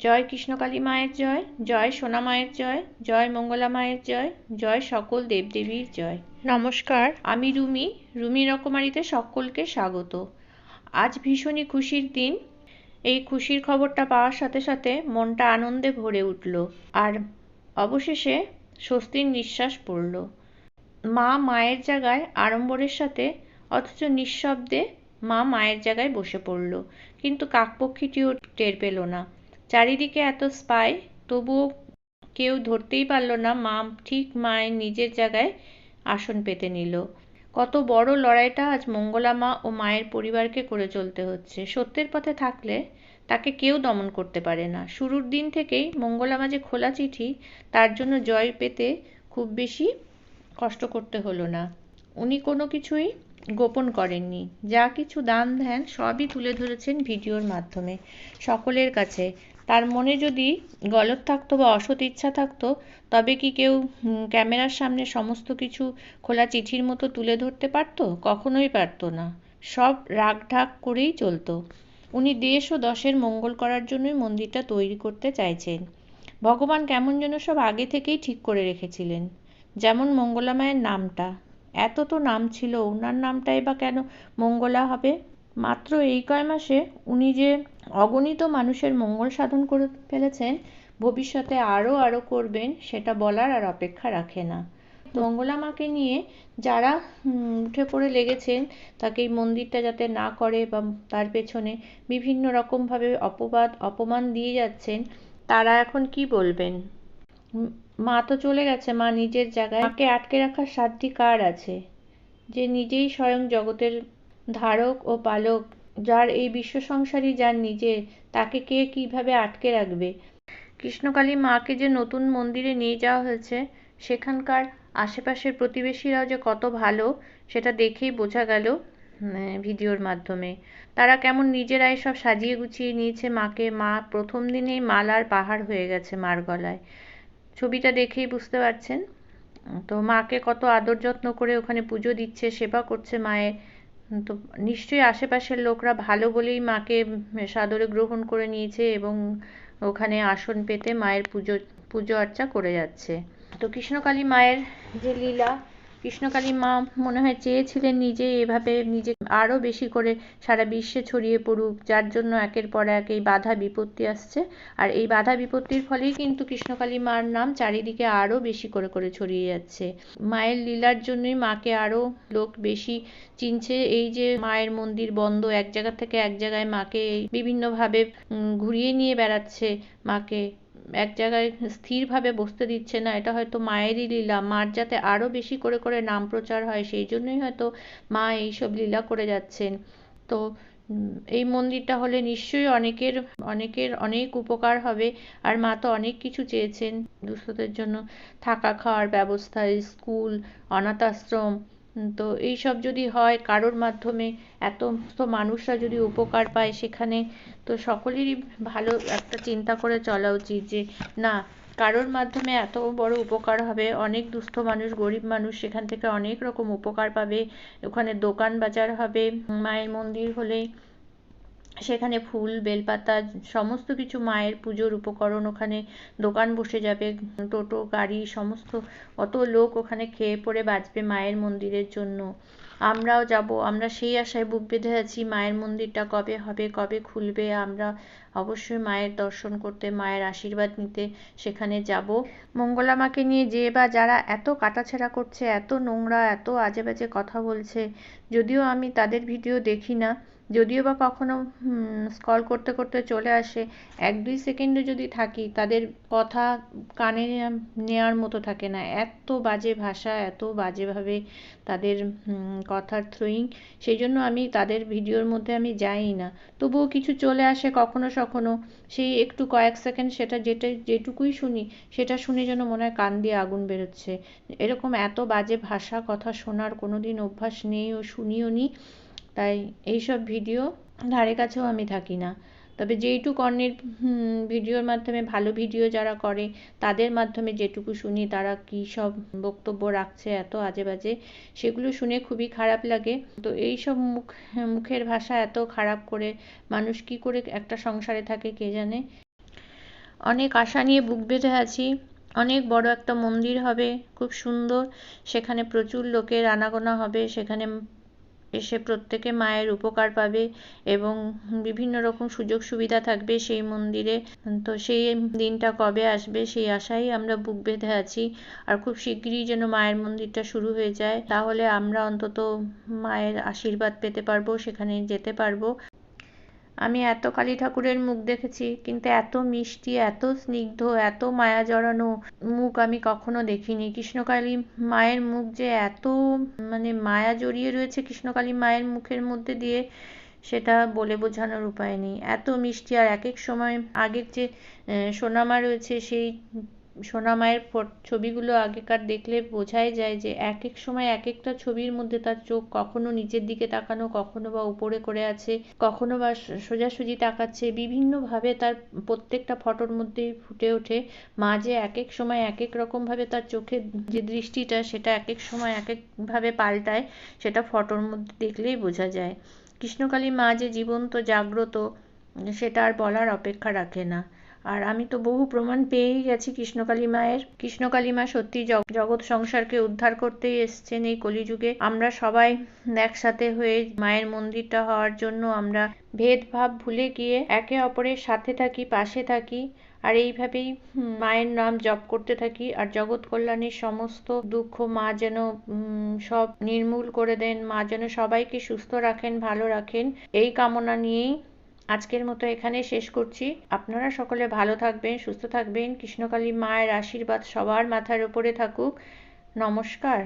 জয় কৃষ্ণকালী মায়ের জয় জয় সোনা মায়ের জয় জয় মঙ্গলা মায়ের জয় জয় সকল দেবদেবীর জয়। নমস্কার। আমি রুমি রুমি রকমারিতে সকলকে স্বাগত। আজ ভীষণই খুশির দিন। এই খুশির খবরটা পাওয়ার সাথে সাথে মনটা আনন্দে ভরে উঠল আর অবশেষে স্বস্তির নিঃশ্বাস পড়ল। মা মায়ের জায়গায় আড়ম্বরের সাথে অথচ নিঃশব্দে মা মায়ের জায়গায় বসে পড়ল। কিন্তু কাকপক্ষীটিও টের পেল না। চারিদিকে এত স্পাই, তবুও কেউ ধরতেই পারল না, মা ঠিক মায়ের নিজের জায়গায় আসন পেতে নিল। কত বড় লড়াইটা আজ মঙ্গলা মা ও মায়ের পরিবারকে করে চলতে হচ্ছে। সত্যের পথে থাকলে তাকে কেউ দমন করতে পারে না। শুরুর দিন থেকেই মঙ্গলামা যে খোলা চিঠি, তার জন্য জয় পেতে খুব বেশি কষ্ট করতে হলো না। উনি কোনো কিছুই গোপন করেননি। যা কিছু দান ধ্যান সবই তুলে ধরেছেন ভিডিওর মাধ্যমে। সকলের কাছে তার মনে যদি গলত থাকতো বা অসৎ ইচ্ছা থাকতো, তবে কি কেউ ক্যামেরার সামনে সমস্ত কিছু খোলা চিঠির মতো তুলে ধরতে পারতো? কখনোই পারতো না। সব রাগ ঢাক করেই চলতো। উনি দেশ ও দশের মঙ্গল করার জন্যই মন্দিরটা তৈরি করতে চাইছেন। ভগবান কেমন যেন সব আগে থেকেই ঠিক করে রেখেছিলেন। যেমন মঙ্গলা মায়ের নামটা। এত তো নাম ছিল, ওনার নামটাই বা কেন মঙ্গলা হবে? মাত্র এই কয় মাসে উনি যে অগণিত মানুষের মঙ্গল সাধন করে ফেলেছেন, ভবিষ্যতে আরও আরও করবেন, সেটা বলার আর অপেক্ষা রাখে না। মঙ্গলা মাকে নিয়ে যারা উঠে পড়ে লেগেছেন, তাকে এই মন্দিরটা যাতে না করে বা তার পেছনে বিভিন্ন রকমভাবে অপবাদ, অপমান দিয়ে যাচ্ছেন, তারা এখন কি বলবেন? মা তো চলে গেছে, মা নিজের জায়গায়। মাকে আটকে রাখার সাধ্যি কার আছে? যে নিজেই স্বয়ং জগতের ধারক ও পালক, যার এই বিশ্ব সংসারই যার নিজে, তাকে কে কীভাবে আটকে রাখবে? কৃষ্ণকালী মাকে যে নতুন মন্দিরে নিয়ে যাওয়া হয়েছে, সেখানকার আশেপাশের প্রতিবেশীরাও যে কত ভালো, সেটা দেখেই বোঝা গেল ভিডিওর মাধ্যমে। তারা কেমন নিজেরাই সব সাজিয়ে গুছিয়ে নিয়েছে মাকে। মা প্রথম দিনেই মালার পাহাড় হয়ে গেছে মার গলায়। ছবিটা দেখেই বুঝতে পারছেন? তো মাকে কত আদর যত্ন করে ওখানে পুজো দিচ্ছে, সেবা করছে মায়ের তো নিশ্চয়ই আশেপাশের লোকরা ভালো বলেই মাকে সাদরে গ্রহণ করে নিয়েছে এবং ওখানে আসন পেতে মায়ের পুজো পুজো আর্চা করে যাচ্ছে। তো কৃষ্ণকালী মায়ের যে লীলা কৃষ্ণকালী মা মনে হয় চেয়েছিলেন নিজে এভাবে নিজে আরও বেশি করে সারা বিশ্বে ছড়িয়ে পড়ুক, যার জন্য একের পর এক এই বাধা বিপত্তি আসছে। আর এই বাধা বিপত্তির ফলেই কিন্তু কৃষ্ণকালী মার নাম চারিদিকে আরও বেশি করে করে ছড়িয়ে যাচ্ছে। মায়ের লীলার জন্যই মাকে আরও লোক বেশি চিনছে। এই যে মায়ের মন্দির বন্ধ, এক জায়গা থেকে এক জায়গায় মাকে বিভিন্নভাবে ঘুরিয়ে নিয়ে বেড়াচ্ছে মাকে। এক জায়গায় স্থিরভাবে বসতে দিচ্ছে না, এটা হয়তো মায়েরই লীলা, মার যাতে আরও বেশি করে করে নাম প্রচার হয়, সেই জন্যই হয়তো মা এইসব লীলা করে যাচ্ছেন। তো এই মন্দিরটা হলে নিশ্চয়ই অনেকের অনেকের অনেক উপকার হবে, আর মা তো অনেক কিছু চেয়েছেন দুস্থদের জন্য, থাকা খাওয়ার ব্যবস্থা, স্কুল অনাথ আশ্রম তো এই সব যদি হয়, কারোর মাধ্যমে এত তো মানুষরা যদি উপকার পায় সেখানে, তো সকলেরই ভালো একটা চিন্তা করে চলা উচিত যে, না, কারোর মাধ্যমে এত বড় উপকার হবে, অনেক দুস্থ মানুষ, গরিব মানুষ সেখান থেকে অনেক রকম উপকার পাবে। ওখানে দোকান বাজার হবে, মায়ের মন্দির হলেই সেখানে ফুল, বেলপাতা, সমস্ত কিছু মায়ের পুজোর উপকরণ ওখানে দোকান বসে যাবে, টোটো, গাড়ি, সমস্ত, অত লোক ওখানে খেয়ে পড়ে বাঁচবে মায়ের মন্দিরের জন্য। আমরাও যাব, আমরা সেই আশায় বুক বেঁধে আছি, মায়ের মন্দিরটা কবে হবে, কবে খুলবে, আমরা অবশ্যই মায়ের দর্শন করতে, মায়ের আশীর্বাদ নিতে সেখানে যাব। মঙ্গলা মাকে নিয়ে যে বা যারা এত কাটাছেড়া করছে, এত নোংরা, এত আজে বাজে কথা বলছে, যদিও আমি তাদের ভিডিও দেখি না যদিও বা কখনো স্ক্রল করতে করতে চলে আসে, এক দুই সেকেন্ডও যদি থাকি, তাদের কথা কানে নেওয়ার মতো থাকে না। এত বাজে ভাষা, এত বাজেভাবে তাদের কথার থ্রোয়িং সেই জন্য আমি তাদের ভিডিওর মধ্যে আমি যাই না। তবুও কিছু চলে আসে কখনো সখনো, সেই একটু কয়েক সেকেন্ড সেটা যেটা, যেটুকুই শুনি, সেটা শুনে যেন মনে হয় কান দিয়ে আগুন বেরোচ্ছে। এরকম এত বাজে ভাষা, কথা শোনার কোনো দিন অভ্যাস নেই ও শুনিও নি। তাই এইসব ভিডিও ধারে কাছেও আমি থাকি না। তবে যেইটুকু অন্যের ভিডিওর মাধ্যমে, ভালো ভিডিও যারা করে, তাদের মাধ্যমে যেটুকু শুনি, তারা কী সব বক্তব্য রাখছে এত আজে বাজে সেগুলো শুনে খুবই খারাপ লাগে। তো এই সব মুখ, মুখের ভাষা এত খারাপ করে মানুষ কি করে একটা সংসারে থাকে কে জানে? অনেক আশা নিয়ে বুক বেঁধে আছি। অনেক বড় একটা মন্দির হবে, খুব সুন্দর। সেখানে প্রচুর লোকের আনাগোনা হবে, সেখানে এসে প্রত্যেকে মায়ের উপকার পাবে এবং বিভিন্ন রকম সুযোগ সুবিধা থাকবে সেই মন্দিরে। তো সেই দিনটা কবে আসবে সেই আশাই আমরা বুক বেঁধে আছি। আর খুব শিগগিরই যেন মায়ের মন্দিরটা শুরু হয়ে যায়। তাহলে আমরা অন্তত মায়ের আশীর্বাদ পেতে পারব, সেখানে যেতে পারব। আমি এত কালী ঠাকুরের মুখ দেখেছি, কিন্তু এত মিষ্টি, এত স্নিগ্ধ, এত মায়া জড়ানো মুখ আমি কখনো দেখিনি। কৃষ্ণকালী মায়ের মুখ যে এত মানে মায়া জড়িয়ে রয়েছে কৃষ্ণকালী মায়ের মুখের মধ্যে দিয়ে, সেটা বলে বোঝানোর উপায় নেই। এত মিষ্টি আর এক এক সময় আগের যে সোনামা রয়েছে, সেই সোনা মায়ের ছবিগুলো আগেকার দেখলে বোঝাই যায় যে এক এক সময় এক একটা ছবির মধ্যে তার চোখ কখনো নিচের দিকে তাকানো, কখনো বা উপরে করে আছে, কখনো বা সোজাসুজি তাকাচ্ছে। বিভিন্নভাবে তার প্রত্যেকটা ফটোর মধ্যেই ফুটে ওঠে। মা যে এক এক সময় এক এক রকমভাবে তার চোখের যে দৃষ্টিটা, সেটা এক এক সময় এক একভাবে পাল্টায়, সেটা ফটোর মধ্যে দেখলেই বোঝা যায়। কৃষ্ণকালী মা যে জীবন্ত, জাগ্রত, সেটা আর বলার অপেক্ষা রাখে না। আর আমি তো বহু প্রমাণ পেয়েই গেছি কৃষ্ণকালী মায়ের। কৃষ্ণকালী মা সত্যি জগৎ সংসারকে উদ্ধার করতেই এসছেন এই কলিযুগে। আমরা সবাই একসাথে হয়ে মায়ের মন্দিরটা হওয়ার জন্য আমরা ভেদভাব ভুলে গিয়ে একে অপরের সাথে থাকি, পাশে থাকি, আর এইভাবেই মায়ের নাম জপ করতে থাকি। আর জগৎ কল্যাণের সমস্ত দুঃখ মা যেন সব নির্মূল করে দেন, মা যেন সবাইকে সুস্থ রাখেন, ভালো রাখেন, এই কামনা নিয়েই আজকের মতো এখানে শেষ করছি। আপনারা সকলে ভালো থাকবেন, সুস্থ থাকবেন। কৃষ্ণকালী মায়ের আশীর্বাদ সবার মাথার উপরে থাকুক। নমস্কার।